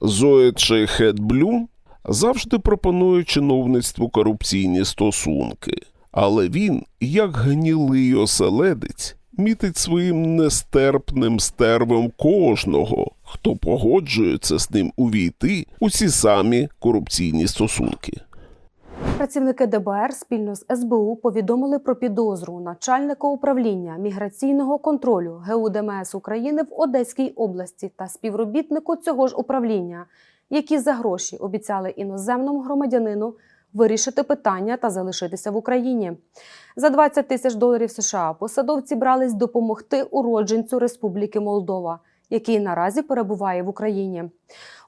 Зоя Чайхетблю завжди пропонує чиновництву корупційні стосунки, але він, як гнілий оселедець, мітить своїм нестерпним стервом кожного, хто погоджується з ним увійти у ці самі корупційні стосунки. Працівники ДБР спільно з СБУ повідомили про підозру начальника управління міграційного контролю ГУ ДМС України в Одеській області та співробітнику цього ж управління, які за гроші обіцяли іноземному громадянину вирішити питання та залишитися в Україні. За 20 тисяч доларів США посадовці брались допомогти уродженцю Республіки Молдова, який наразі перебуває в Україні.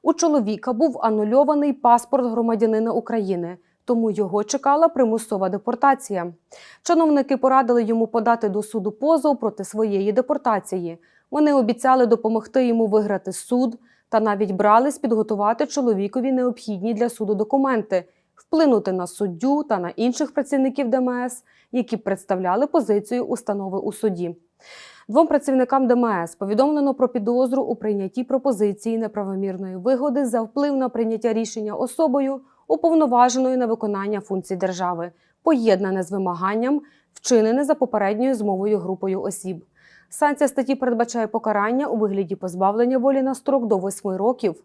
У чоловіка був анульований паспорт громадянина України тому його чекала примусова депортація. Чиновники порадили йому подати до суду позов проти своєї депортації. Вони обіцяли допомогти йому виграти суд та навіть брались підготувати чоловікові необхідні для суду документи, вплинути на суддю та на інших працівників ДМС, які представляли позицію установи у суді. Двом працівникам ДМС повідомлено про підозру у прийнятті пропозиції неправомірної вигоди за вплив на прийняття рішення особою, уповноваженою на виконання функцій держави, поєднане з вимаганням, вчинене за попередньою змовою групою осіб. Санкція статті передбачає покарання у вигляді позбавлення волі на строк до 8 років.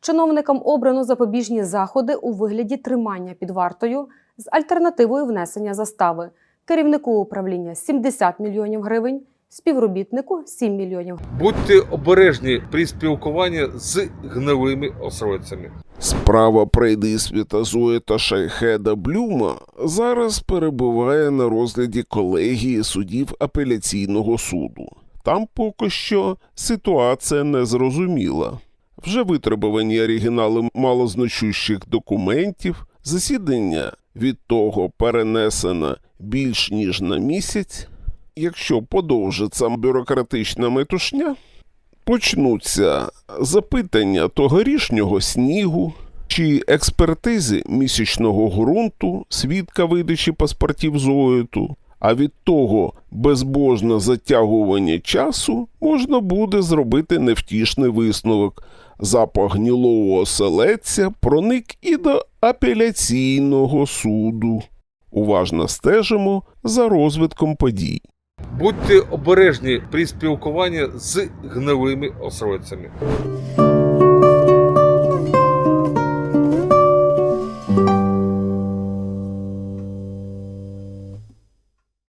Чиновникам обрано запобіжні заходи у вигляді тримання під вартою з альтернативою внесення застави. Керівнику управління 70 мільйонів гривень, співробітнику 7 мільйонів Будьте обережні при спілкуванні з гнилими осродцями. Справа прийдисвіта Зої та Шайхеда Блюма зараз перебуває на розгляді колегії судів апеляційного суду. Там поки що ситуація незрозуміла. Вже витребувані оригінали малозначущих документів, засідання від того перенесено більш ніж на місяць. Якщо подовжиться бюрократична метушня, почнуться запитання тогорішнього снігу чи експертизи місячного ґрунту, свідка видачі паспортів зоїту, а від того безбожне затягування часу можна буде зробити невтішний висновок. Запах гнілого оселедця проник і до апеляційного суду. Уважно стежимо за розвитком подій. Будьте обережні при спілкуванні з гнилими осродцями.